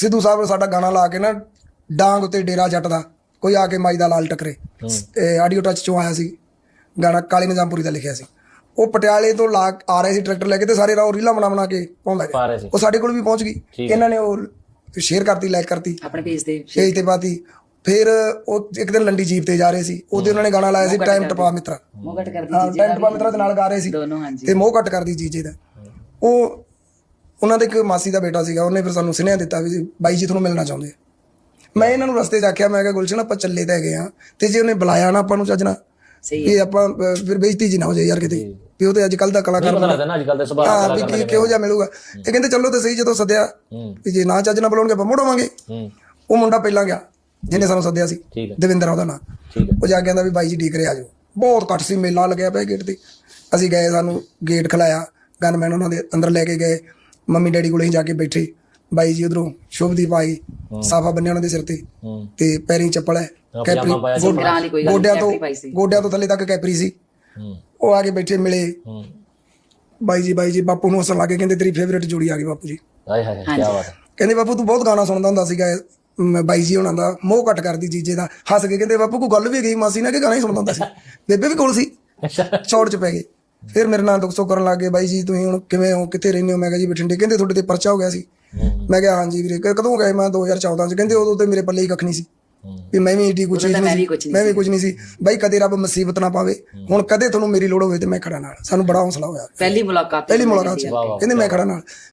ਸਿੱਧੂ ਸਾਹਿਬ ਨੇ ਸਾਡਾ ਗਾਣਾ ਲਾ ਕੇ ਨਾ ਡਾਂਗ ਉੱਤੇ ਡੇਰਾ ਜੱਟ ਦਾ ਕੋਈ ਆ ਕੇ ਮਾਈ ਦਾ ਲਾਲ ਟੱਕਰੇ। ਆਡੀਓ ਟੱਚ ਚੋਂ ਆਇਆ ਸੀ ਗਾਣਾ ਕਾਲੀ ਨਿਜ਼ਾਮਪੁਰੀ ਦਾ ਲਿਖਿਆ ਸੀ। ਉਹ ਪਟਿਆਲੇ ਤੋਂ ਲਾ ਆ ਰਹੇ ਸੀ ਟਰੈਕਟਰ ਲੈ ਕੇ ਤੇ ਸਾਰੇ ਰਾਹ ਰੀਲਾਂ ਬਣਾ ਬਣਾ ਕੇ ਪਾਉਂਦਾ ਸੀ। ਉਹ ਸਾਡੇ ਕੋਲ ਵੀ ਪਹੁੰਚ ਗਈ। ਇਹਨਾਂ ਨੇ ਉਹ ਸ਼ੇਅਰ ਕਰਤੀ ਲਾਈਕ ਕਰਤੀ। ਆਪਣੇ ਪੇਜ ਤੇ ਪੇਜ ਤੇ ਪਾਤੀ। ਫਿਰ ਉਹ ਇੱਕ ਦਿਨ ਲੰਡੀ ਜੀਪ ਤੇ ਜਾ ਰਹੇ ਸੀ। ਉਹਦੇ ਉਹਨਾਂ ਨੇ ਗਾਣਾ ਲਾਇਆ ਸੀ ਟਾਈਮ ਟਪਾ ਮਿੱਤਰਾ। ਮੋਗਟ ਕਰਦੀ ਹਾਂ ਟਾਈਮ ਟਪਾ ਮਿੱਤਰਾ ਦੇ ਨਾਲ ਗਾ ਰਹੇ ਸੀ। ਦੋਨੋਂ ਹਾਂਜੀ। ਤੇ ਮੋਹ ਘੱਟ ਕਰਦੀ ਜੀਜੇ ਦਾ। ਉਹ ਉਹਨਾਂ ਦੇ ਇੱਕ ਮਾਸੀ ਦਾ ਬੇਟਾ ਸੀਗਾ ਉਹਨੇ ਫਿਰ ਸਾਨੂੰ ਸੁਨੇਹਾ ਦਿੱਤਾ ਵੀ ਬਾਈ ਜੀ ਤੁਹਾਨੂੰ ਮਿਲਣਾ ਚਾਹੁੰਦੇ ਆ। ਮੈਂ ਇਹਨਾਂ ਨੂੰ ਰਸਤੇ 'ਚ ਆਖਿਆ ਮੈਂ ਕਿਹਾ ਗੁਲਸ਼ਨ ਆਪਾਂ ਚੱਲੇ ਤਾਂ ਹੈਗੇ ਆ ਤੇ ਜੇ ਉਹਨੇ ਬੁਲਾਇਆ ਨਾ ਆਪਾਂ ਨੂੰ ਚੱਜਣਾ ਸਹੀ ਇਹ ਆਪਾਂ ਅਹ, ਫਿਰ ਬੇਇੱਜ਼ਤੀ ਜੀ ਨਾ ਹੋ ਜਾਏ ਯਾਰ ਕਿਤੇ। ਵੀ ਉਹ ਤੇ ਅੱਜ ਕੱਲ ਦਾ ਕਲਾਕਾਰ ਪਤਾ ਲੱਗਦਾ ਨਾ ਅੱਜ ਕੱਲ ਦੇ ਸੁਭਾਅ ਹਾਂ ਵੀ ਕੀ ਕਿਹੋ ਜਿਹਾ ਮਿਲੂਗਾ। ਇਹ ਕਹਿੰਦੇ ਚੱਲੋ ਤੇ ਸਹੀ ਜਦੋਂ ਸੱਦਿਆ ਹੂੰ। ਵੀ ਜੇ ਨਾ ਚੱਜ ਨਾਲ ਬੁਲਾਉਣਗੇ ਆਪਾਂ ਮੋੜਾਵਾਂਗੇ ਹੂੰ। ਉਹ ਮੁੰਡਾ ਪਹਿਲਾਂ ਗਿਆ ਜਿਹਨੇ ਸਾਨੂੰ ਸੱਦਿਆ ਸੀ ਠੀਕ ਹੈ। ਦਵਿੰਦਰ ਆ ਉਹਦਾ ਨਾਂ। ਠੀਕ ਹੈ। ਉਹ ਜਾ ਕੇ ਕਹਿੰਦਾ ਵੀ ਬਾਈ ਜੀ ਡੀਕ ਰਿਹਾ ਆਜੋ ਬਹੁਤ ਘੱਟ ਸੀ ਮੇਲਾ ਲੱਗਿਆ ਪਿਆ ਗੇਟ ਤੇ। ਅਸੀਂ ਗਏ ਸਾਨੂੰ ਗੇਟ ਖਲਾਇਆ ਗਨਮੈਨ ਉਹਨਾਂ ਦੇ ਅੰਦਰ ਲੈ ਕੇ ਗਏ। ਮੰਮੀ ਡੈਡੀ ਕੋਲੇ ਹੀ ਜਾ ਕੇ ਬੈਠੇ। ਬਾਈ ਜੀ ਉਧਰੋਂ ਸ਼ੁਭਦੀਪ ਆਈ ਸਾਫਾ ਬੰਨਿਆ ਉਹਨਾਂ ਦੇ ਸਿਰ ਤੇ। ਤੇ ਪੈਰੀਂ ਚੱਪਲ ਹੈ ਗੱਲ ਗੋਡਿਆਂ ਤੋਂ ਕੈਪਰੀ। ਗੋਡਿਆਂ ਤੋਂ ਥੱਲੇ ਤੱਕ ਕੈਪਰੀ ਸੀ। ਉਹ ਆ ਕੇ ਬੈਠੇ ਮਿਲੇ। ਬਾਈ ਜੀ ਬਾਈ ਜੀ ਬਾਪੂ ਨੂੰ ਹੱਸਣ ਲੱਗੇ ਕਹਿੰਦੇ ਤੇਰੀ ਫੇਵਰੇਟ ਜੋੜੀ ਆ ਗਈ ਬਾਪੂ ਜੀ। ਆਏ ਹਾਏ ਕੀ ਬਾਤ ਹੈ। ਕਹਿੰਦੇ ਬਾਪੂ ਤੂੰ ਬਹੁਤ ਗਾਣਾ ਸੁਣਦਾ ਹੁੰਦਾ ਸੀਗਾ ਬਾਈ ਜੀ ਹੁਣਾਂ ਦਾ ਮੋਹ ਘੱਟ ਕਰਦੀ ਜੀਜੇ ਦਾ ਹੱਸ ਕੇ ਕਹਿੰਦੇ ਬਾਪੂ ਕੋਈ ਗੱਲ ਵੀ ਗਈ ਮਾਸੀ ਨਾਲ ਕਿ ਗਾਣਾ ਹੀ ਸੁਣਦਾ ਹੁੰਦਾ ਸੀ। ਬੇਬੇ ਵੀ ਕੋਲ ਸੀ। ਚੌੜ ਚ ਪੈ ਗਏ। ਫਿਰ ਮੇਰੇ ਨਾਲ ਦੁੱਖ ਸੁੱਖ ਕਰਨ ਲੱਗ ਬਾਈ ਜੀ ਤੁਸੀਂ ਹੁਣ ਕਿਵੇਂ ਹੋ ਕਿੱਥੇ ਰਹਿੰਦੇ ਹੋ? ਮੈਂ ਕਿਹਾ ਜੀ ਬਠਿੰਡੇ ਕਹਿੰਦੇ ਤੁਹਾਡੇ ਤੇ ਪਰਚਾ ਹੋ ਗਿਆ ਸੀ। ਮੈਂ ਕਿਹਾ ਹਾਂਜੀ ਵੀਰੇ ਕ- ਕਦੋਂ ਗਏ? ਮੈਂ 2014 ਚ। ਕਹਿੰਦੇ ਉਦੋਂ ਤੇ ਮੇਰੇ ਪੱਲੇ ਹੀ ਕੱਖ ਨਹੀਂ ਸੀ। ਵੀ ਮੈਂ ਵੀ ਏਡੀ ਕੁਛ ਨਹੀਂ ਮੈਂ ਵੀ ਸੀ। ਕੁਛ ਮੈਂ ਵੀ ਕੁਝ ਨਹੀਂ ਸੀ। ਬਾਈ ਕਦੇ ਰੱਬ ਮੁਸੀਬਤ ਨਾ ਪਾਵੇ। ਹੁਣ ਕਦੇ ਤੁਹਾਨੂੰ ਮੇਰੀ ਲੋੜ ਹੋਵੇ ਤੇ ਮੈਂ ਖੜਾ ਨਾਲ। ਸਾਨੂੰ ਬੜਾ ਹੌਸਲਾ ਹੋਇਆ। ਪਹਿਲੀ ਮੁਲਾਕਾਤ ਪਹਿਲੀ ਮੁਲਾਕਾਤ ਸੀ। ਕਹਿੰਦੇ ਮੈਂ ਖੜਾ ਨਾਲ।